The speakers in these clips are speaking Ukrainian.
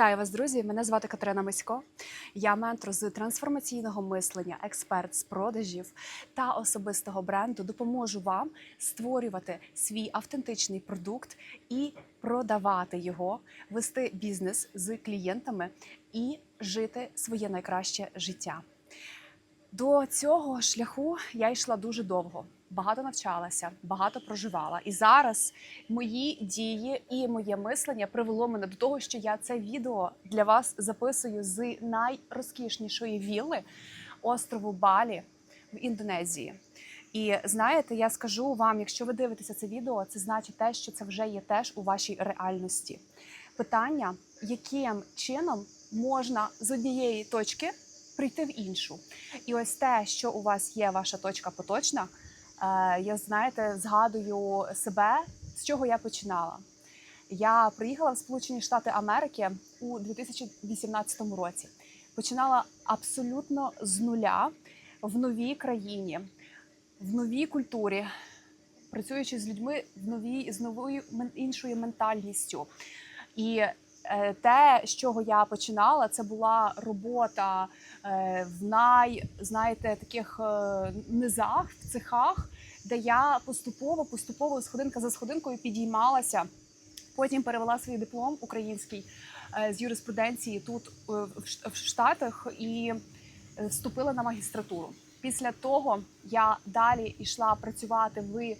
Вітаю вас, друзі! Мене звати Катерина Мисько. Я ментор з трансформаційного мислення, експерт з продажів та особистого бренду. Допоможу вам створювати свій автентичний продукт і продавати його, вести бізнес з клієнтами і жити своє найкраще життя. До цього шляху я йшла дуже довго. Багато навчалася, багато проживала. І зараз мої дії і моє мислення привело мене до того, що я це відео для вас записую з найрозкішнішої вілли острову Балі в Індонезії. І знаєте, я скажу вам, якщо ви дивитеся це відео, це значить те, що це вже є теж у вашій реальності. Питання, яким чином можна з однієї точки прийти в іншу. І ось те, що у вас є ваша точка поточна. Е, Я знаєте, згадую себе, з чого я починала. Я приїхала в Сполучені Штати Америки у 2018 році. Починала абсолютно з нуля в новій країні, в новій культурі, працюючи з людьми в новій з новою іншою ментальністю. І е, те, з чого я починала, це була робота е, в най, знаєте, таких низах, в цехах, де я поступово, поступово, сходинка за сходинкою підіймалася. Потім перевела свій диплом український е, з юриспруденції тут е, в Штатах і е, вступила на магістратуру. Після того я далі йшла працювати в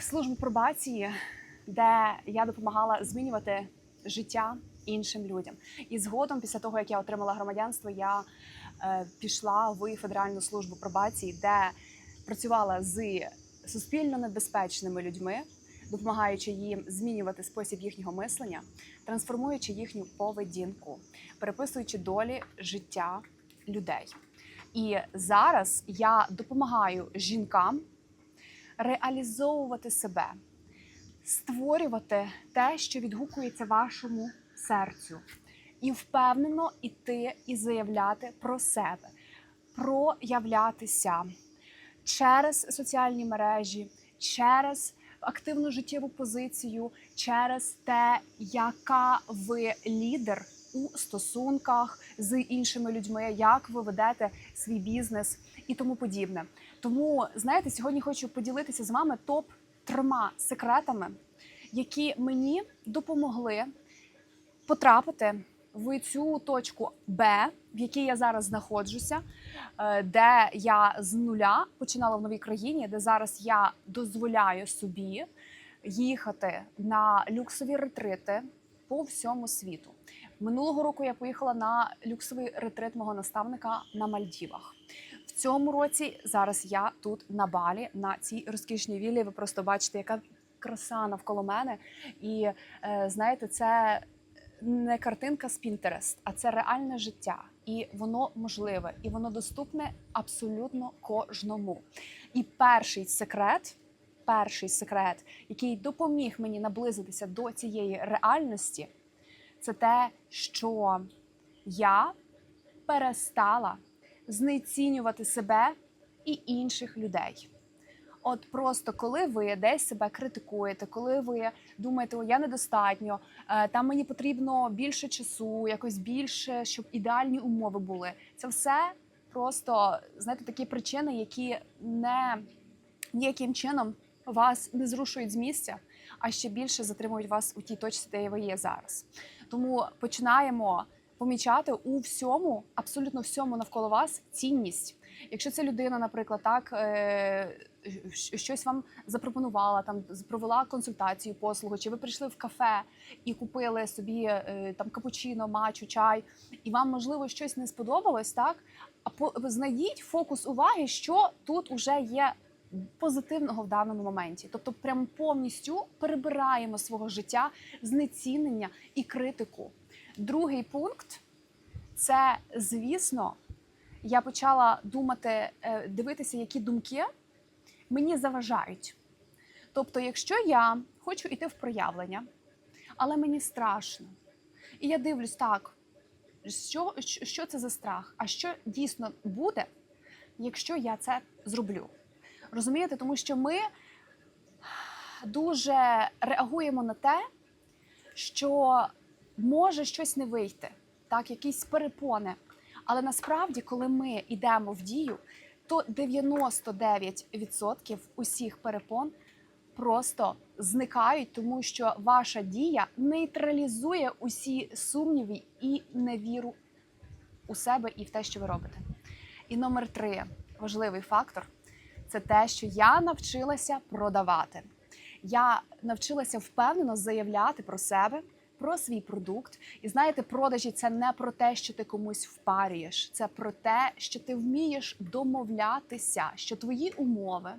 службу пробації, де я допомагала змінювати життя іншим людям. І згодом, після того як я отримала громадянство, я пішла в федеральну службу пробації, де працювала з суспільно небезпечними людьми, допомагаючи їм змінювати спосіб їхнього мислення, трансформуючи їхню поведінку, переписуючи долі життя людей. І зараз я допомагаю жінкам реалізовувати себе, створювати те, що відгукується вашому серцю, і впевнено іти і заявляти про себе, проявлятися через соціальні мережі, через активну життєву позицію, через те, яка ви лідер у стосунках з іншими людьми, як ви ведете свій бізнес і тому подібне. Тому знаєте, сьогодні хочу поділитися з вами топ трьома секретами, які мені допомогли потрапити в цю точку Б, в якій я зараз знаходжуся, е, де я з нуля починала в новій країні, де зараз я дозволяю собі їхати на люксові ретрити по всьому світу. Минулого року я поїхала на люксовий ретрит мого наставника на Мальдівах. В цьому році зараз я тут на Балі, на цій розкішній віллі. Ви просто бачите, яка краса навколо мене. І е, знаєте, це не картинка з Pinterest, а це реальне життя. І воно можливе, і воно доступне абсолютно кожному. І перший секрет, перший секрет, який допоміг мені наблизитися до цієї реальності, це те, що я перестала знецінювати себе і інших людей. От просто коли ви десь себе критикуєте, коли ви думаєте, о, я недостатньо, е, там мені потрібно більше часу, якось більше, щоб ідеальні умови були. Це все просто знаєте, такі причини, які не ніяким чином вас не зрушують з місця, а ще більше затримують вас у тій точці, де ви є зараз. Тому починаємо помічати у всьому, абсолютно всьому навколо вас цінність. Якщо ця людина, наприклад, так е, щось вам запропонувала, там провела консультацію, послугу, чи ви прийшли в кафе і купили собі е, там капучино, мачу, чай, і вам можливо щось не сподобалось, так а по знайдіть фокус уваги, що тут уже є позитивного в даному моменті. Тобто, прям повністю перебираємо свого життя знецінення і критику. Другий пункт це, звісно, я почала думати, е, дивитися, які думки мені заважають. Тобто, якщо я хочу йти в проявлення, але мені страшно, і я дивлюсь так, що, що це за страх, а що дійсно буде, якщо я це зроблю. Розумієте, тому що ми дуже реагуємо на те, що може щось не вийти, так, якісь перепони. Але насправді, коли ми йдемо в дію, то 99% усіх перепон просто зникають, тому що ваша дія нейтралізує усі сумніви і невіру у себе і в те, що ви робите. І номер три важливий фактор це те, що я навчилася продавати. Я навчилася впевнено заявляти про себе, про свій продукт. І знаєте, продажі це не про те, що ти комусь впарюєш, це про те, що ти вмієш домовлятися, що твої умови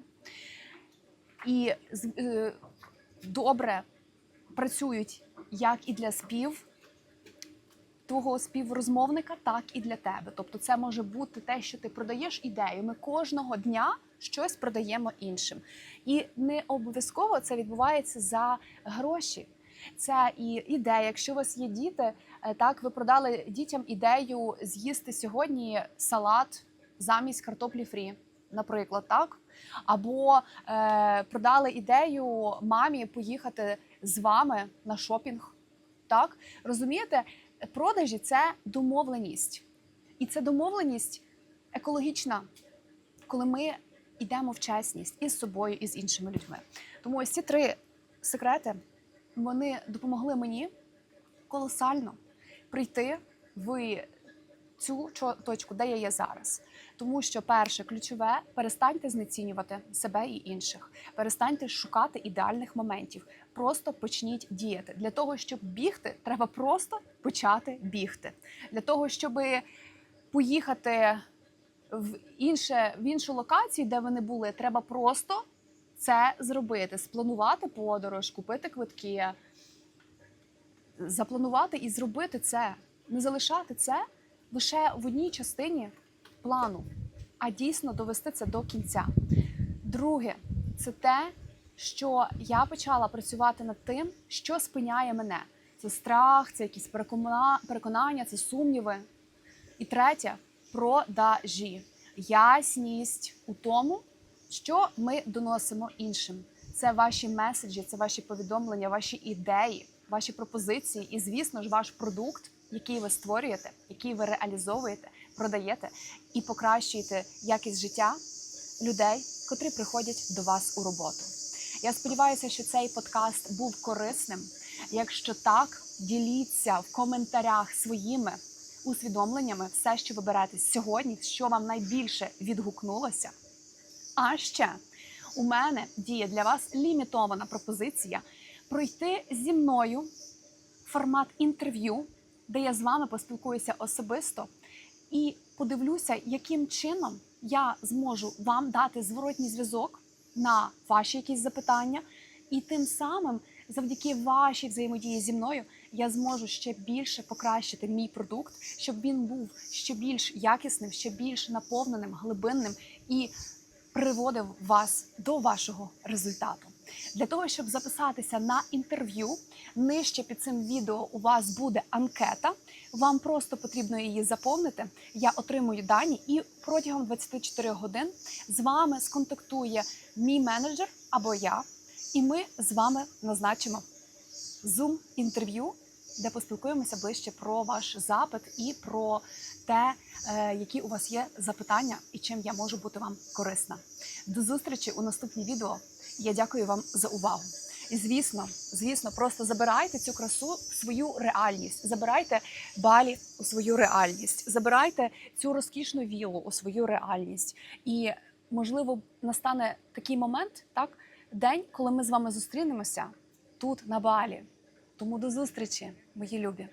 і е, добре працюють як і для спів твого співрозмовника, так і для тебе. Тобто, це може бути те, що ти продаєш ідею. Ми кожного дня щось продаємо іншим, і не обов'язково це відбувається за гроші. Це і ідея. Якщо у вас є діти, е, так ви продали дітям ідею з'їсти сьогодні салат замість картоплі фрі, наприклад, так. Або е, продали ідею мамі поїхати з вами на шопінг. Так розумієте, продажі це домовленість, і це домовленість екологічна, коли ми йдемо в чесність із собою і з іншими людьми. Тому ось ці три секрети вони допомогли мені колосально прийти в цю точку, де я є зараз. Тому що перше ключове перестаньте знецінювати себе і інших, перестаньте шукати ідеальних моментів. Просто почніть діяти. Для того, щоб бігти, треба просто почати бігти. Для того, щоб поїхати в інше в іншу локацію, де ви не були, треба просто це зробити, спланувати подорож, купити квитки, запланувати і зробити це, не залишати це лише в одній частині плану, а дійсно довести це до кінця. Друге, це те, що я почала працювати над тим, що спиняє мене. Це страх, це якісь перекона- переконання, це сумніви. І третє продажі. Ясність у тому, що ми доносимо іншим. Це ваші меседжі, це ваші повідомлення, ваші ідеї, ваші пропозиції, і, звісно ж, ваш продукт, який ви створюєте, який ви реалізовуєте, продаєте і покращуєте якість життя людей, котрі приходять до вас у роботу. Я сподіваюся, що цей подкаст був корисним. Якщо так, діліться в коментарях своїми усвідомленнями все, що ви берете сьогодні, що вам найбільше відгукнулося. А ще у мене діє для вас лімітована пропозиція пройти зі мною формат інтерв'ю, де я з вами поспілкуюся особисто і подивлюся, яким чином я зможу вам дати зворотній зв'язок на ваші якісь запитання, і тим самим, завдяки вашій взаємодії зі мною, я зможу ще більше покращити мій продукт, щоб він був ще більш якісним, ще більш наповненим, глибинним і приводив вас до вашого результату. Для того, щоб записатися на інтерв'ю, нижче під цим відео у вас буде анкета. Вам просто потрібно її заповнити. Я отримую дані, і протягом 24 годин з вами сконтактує мій менеджер або я, і ми з вами назначимо Zoom інтерв'ю, де поспілкуємося ближче про ваш запит і про те, е, які у вас є запитання і чим я можу бути вам корисна. До зустрічі у наступній відео. Я дякую вам за увагу. І звісно, звісно, просто забирайте цю красу в свою реальність, забирайте балі у свою реальність, забирайте цю розкішну вілу у свою реальність. І можливо настане такий момент, так день, коли ми з вами зустрінемося тут на балі. Тому до зустрічі, мої любі.